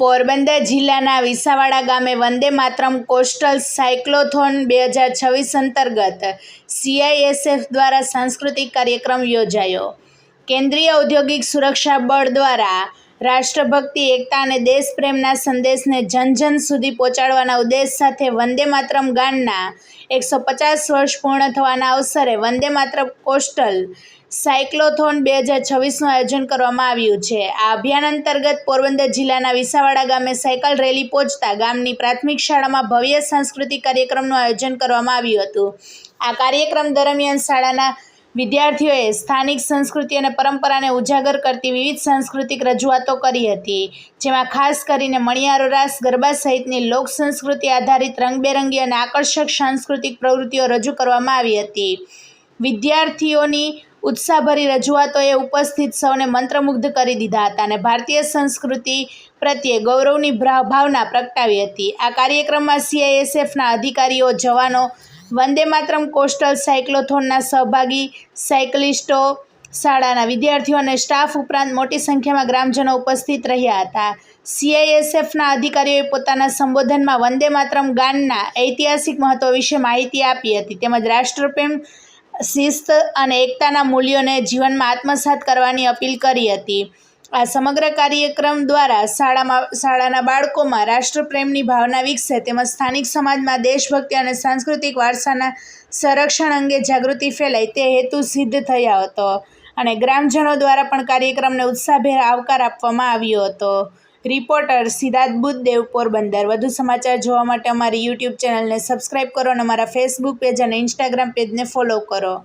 પોરબંદર જિલ્લાના વિસાવાડા ગામે Vande Mataram coastal cyclothon બે હજાર છવ્વીસ અંતર્ગત સીઆઈએસએફ દ્વારા સાંસ્કૃતિક કાર્યક્રમ યોજાયો. કેન્દ્રીય ઔદ્યોગિક સુરક્ષા બળ દ્વારા રાષ્ટ્રભક્તિ, એકતા અને દેશપ્રેમના સંદેશને જન જન સુધી પહોંચાડવાના ઉદ્દેશ સાથે વંદે માતરમ ગાનના એકસો પચાસ વર્ષ પૂર્ણ થવાના અવસરે વંદે માતરમ કોસ્ટલ સાયક્લોથોન બે હજાર છવ્વીસનું આયોજન કરવામાં આવ્યું છે. આ અભિયાન અંતર્ગત પોરબંદર જિલ્લાના વિસાવાડા ગામે સાયકલ રેલી પહોંચતા ગામની પ્રાથમિક શાળામાં ભવ્ય સાંસ્કૃતિક કાર્યક્રમનું આયોજન કરવામાં આવ્યું હતું. આ કાર્યક્રમ દરમિયાન શાળાના વિદ્યાર્થીઓએ સ્થાનિક સંસ્કૃતિ અને પરંપરાને ઉજાગર કરતી વિવિધ સાંસ્કૃતિક રજૂઆતો કરી હતી, જેમાં ખાસ કરીને મણિયારો રાસ, ગરબા સહિતની લોક સંસ્કૃતિ આધારિત રંગબેરંગી અને આકર્ષક સાંસ્કૃતિક પ્રવૃત્તિઓ રજૂ કરવામાં આવી હતી. વિદ્યાર્થીઓની ઉત્સાહભરી રજૂઆતોએ ઉપસ્થિત સૌને મંત્રમુગ્ધ કરી દીધા હતા અને ભારતીય સંસ્કૃતિ પ્રત્યે ગૌરવની ભાવના પ્રગટાવી હતી. આ કાર્યક્રમમાં સીઆઈએસએફના અધિકારીઓ, જવાનો વંદે માતરમ કોસ્ટલ સાયક્લોથોનના સહભાગી સાયકલિસ્ટો, શાળાના વિદ્યાર્થીઓ અને સ્ટાફ ઉપરાંત મોટી સંખ્યામાં ગ્રામજનો ઉપસ્થિત રહ્યા હતા. સીઆઈએસએફના અધિકારીઓએ પોતાના સંબોધનમાં વંદે માતરમ ગાનના ઐતિહાસિક મહત્વ વિશે માહિતી આપી હતી. તેમજ રાષ્ટ્રપ્રેમ, શિસ્ત અને એકતાના મૂલ્યોને જીવનમાં આત્મસાત કરવાની અપીલ કરી હતી. આ સમગ્ર કાર્યક્રમ દ્વારા શાળામાં, શાળાના બાળકોમાં રાષ્ટ્રપ્રેમની ભાવના વિકસે તેમજ સ્થાનિક સમાજમાં દેશભક્તિ અને સાંસ્કૃતિક વારસાના સંરક્ષણ અંગે જાગૃતિ ફેલાય તે હેતુ સિદ્ધ થયા હતો અને ગ્રામજનો દ્વારા પણ કાર્યક્રમને ઉત્સાહભેર આવકાર આપવામાં આવ્યો હતો. રિપોર્ટર સિદ્ધાર્થ બુદ્ધદેવ પોરબંદર. વધુ સમાચાર જોવા માટે અમારી યુટ્યુબ ચેનલને સબસ્ક્રાઈબ કરો અને અમારા ફેસબુક પેજ અને ઇન્સ્ટાગ્રામ પેજને ફોલો કરો.